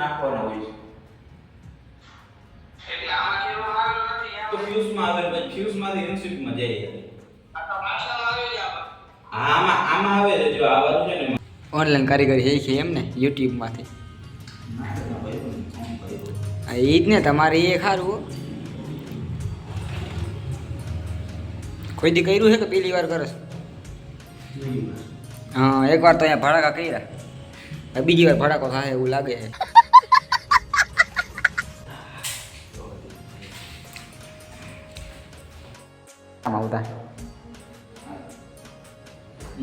નાખવાના હોય છે. એટલે આમાં કેવું આવેલું નથી તો એમ ફ્યુઝમાં આવે પછી ફ્યુઝમાંથી ઇનસ્ટિટ્યુટમાં જાય આ તો ભાષામાં આવે છે આમાં. આમાં આવે છે જો આ છે ને ઓનલાઈન કારીગરી છે એમ ને ભાઈ કર્યો. હા, એ જ ને તમારે એ ખારું હો. કોઈ દી કર્યું છે કે પહેલી વાર કરે હા એક વાર તો અહીંયા ભડાકા કર્યા. બીજી વાર ભડાકો થાય એવું લાગે આવતા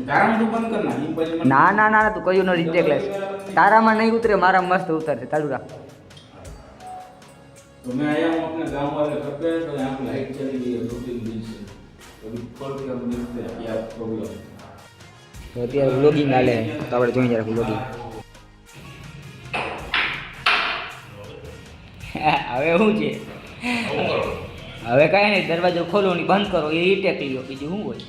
ગારામાં તું બંધ કર નાખ, ઈ પછી મને- ના ના ના તું કયું નો રિજેક્ટ લેશ તારામાં નહીં ઉતરે મારામાં મસ્ત ઉતરશે ચાલુ રાખ तो मैं आया हूँ अपने गांव वाले घर पे तो यहाँ पे लाइट चली गई है दो तीन दिन से अभी खोल के हम देखते हैं क्या प्रॉब्लम તો અત્યારે વ્લોગિંગ હાલે તો આપણે જોઈ જરાક વ્લોગિંગ હવે શું છે હવે કાંઈ નહીં દરવાજો ખોલો ને બંધ કરો એ ટેક લ્યો બીજું શું હોય?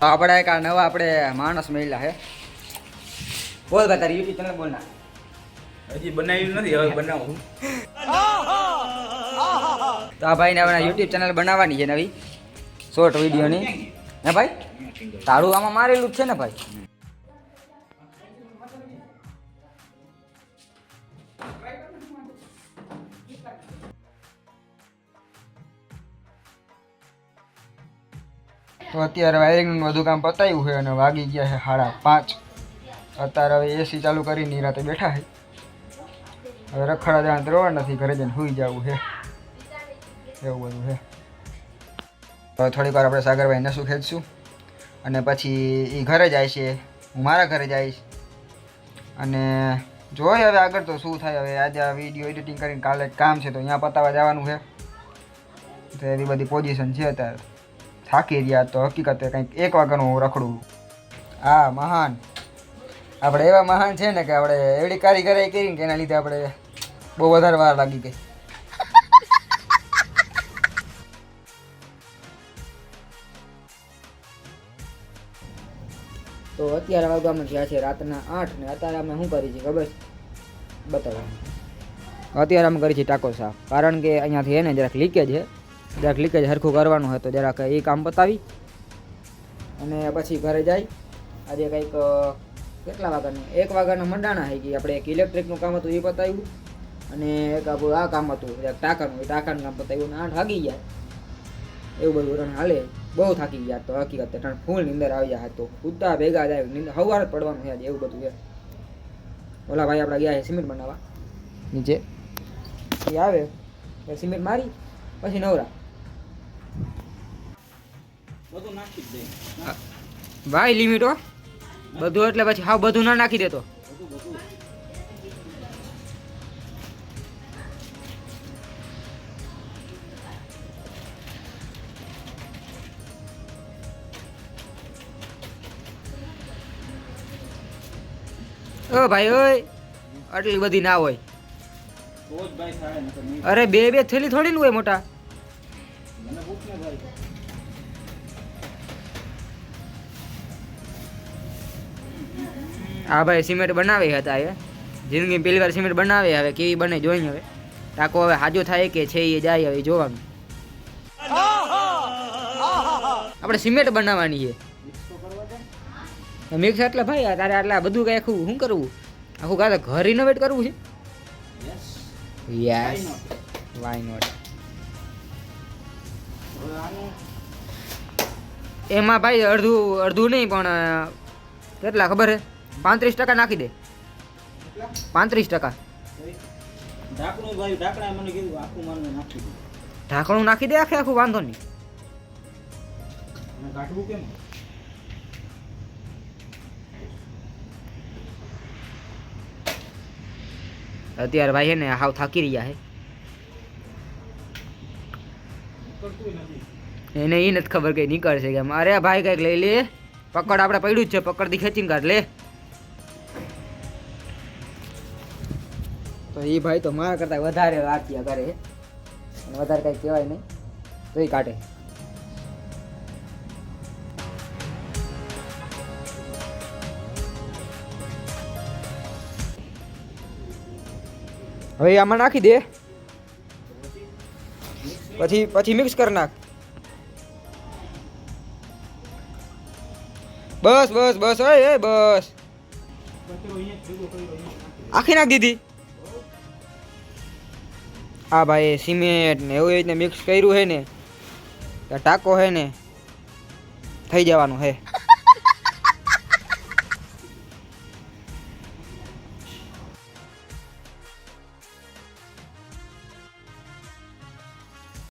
તો આપણે એક આ નવા આપણે માણસ મળ્યા હે. બોલ ભાઈ તારી યુટ્યુબ ચેનલ બોલ ના હજી બનાવ્યું નથી હવે બનાવું તો આ ભાઈને હવે યુટ્યુબ ચેનલ બનાવવાની છે નવી. શોર્ટ વિડીયોની. હે ભાઈ? તારું આમાં મારેલું જ છે ને ભાઈ? તો અત્યારે વાયરિંગનું બધું કામ પતાવ્યું છે અને વાગી ગયા છે સાડા પાંચ. અત્યારે હવે એસી ચાલુ કરી નિરાતે બેઠા છે. હવે રખડા જાણ તો નથી, ઘરે જઈને સુઈ જવું છે. એવું બધું છે. હવે થોડીક વાર આપણે સાગરભાઈને શું ખેંચશું. અને પછી એ ઘરે જાય છે. હું મારા ઘરે જઈશ અને જોઈએ હવે આગળ તો શું થાય. હવે આજે આ વીડિયો એડિટિંગ કરીને કાલે કામ છે તો અહીંયા પતાવવા જવાનું છે. તો એવી બધી પોઝિશન છે અત્યારે. થાકી રહ્યા તો હકીકતે કંઈક એક વાગ્યાનું રખડું. હા, મહાન. આપણે એવા મહાન છે ને કે આપણે એવડી કારીગરી કરીને કે એના લીધે આપણે બહુ વધારે વાર લાગી ગઈ. તો અત્યારે વાગવામાં થયા છે રાતના આઠ ને અત્યારે અમે શું કરી છીએ ખબર? બતાવો. અત્યારે અમે કરી છીએ ટાકો સાફ. કારણ કે અહીંયાથી એને જરાક લીકેજ છે. જરાક લીકેજ સરખું કરવાનું હોય તો જરાક એ કામ પતાવી અને પછી ઘરે જાય. આજે કંઈક કેટલા વાગ્યાનું? એક વાગ્યાના મંડાણા થઈ ગઈ. આપણે એક ઇલેક્ટ્રિકનું કામ હતું એ પતાવ્યું અને એક આપણું આ કામ હતું જરાક ટાંકાનું એ ટાંકાનું કામ પતાવ્યું અને આઠ વાગી ગયા. એવું બધું રણ હાલે. બહુ થાકી ગયા તો હકીકત. રણ ફૂલ નીંદર આવી જાય તો ઉડતા ભેગા જાય નીંદર હવાર જ પડવાનું છે એવું બધું છે ઓલા ભાઈ આપણે ગયા છે સિમેન્ટ બનાવવા. નીચે. એ આવે. સિમેન્ટ મારી પછી નવરા. બધું નાખી જ દે. ભાઈ લિમિટ હો. બધું એટલે પછી હાવ બધું ના નાખી દેતો. ઓ ભાઈ ઓય. આટલી બધી ના હોય. અરે બે બે થેલી થોડી ને હોય મોટા. આ ભાઈ સિમેન્ટ બનાવી હતા એ. જિંદગી પહેલી વાર સિમેન્ટ બનાવે હવે કેવી બને જોઈ હવે. ટાકો હવે હાજો થાય કે છે એ જાય હવે જોવાનું. આપણે સિમેન્ટ બનાવવાની છે. મિક્સ એટલે ભાઈ તારે આટલા બધું કઈ આખું શું કરવું? આખું કાતે ઘર રિનોવેટ કરવું છે? યસ યસ વાય નોટ એમાં ભાઈ અડધું અડધું નહીં પણ કેટલા ખબર છે પાંત્રીસ ટકા નાખી દે. પાંત્રીસ ટકા. ઢાંકણું ભાઈ ઢાંકણા મને કીધું આખું માનને નાખી દીધું. ઢાંકણું નાખી દે આખે આખું વાંધો નહીં. કાઢવું કેમ? અત્યારે ભાઈ છે ને હાવ થાકી રહ્યા છે એને એ નથી ખબર કઈ નીકળશે કે અરે ભાઈ કંઈક લઈ લે. પકડ આપણે પડ્યું જ છે. પકડથી ખેંચીને કાઢ લે. તો એ ભાઈ તો મારા કરતાં વધારે વાક્યા કરે વધારે કાંઈ કહેવાય નહીં. તો એ કાઢે. હવે આમાં નાખી દે. પછી પછી મિક્સ કરી નાખ. બસ બસ બસ એ બસ. આખી નાખ દીધી. હા ભાઈ સિમેન્ટ ને એવું રીતે મિક્સ કર્યું હે ને ટાંકો છે ને, થઈ જવાનું હે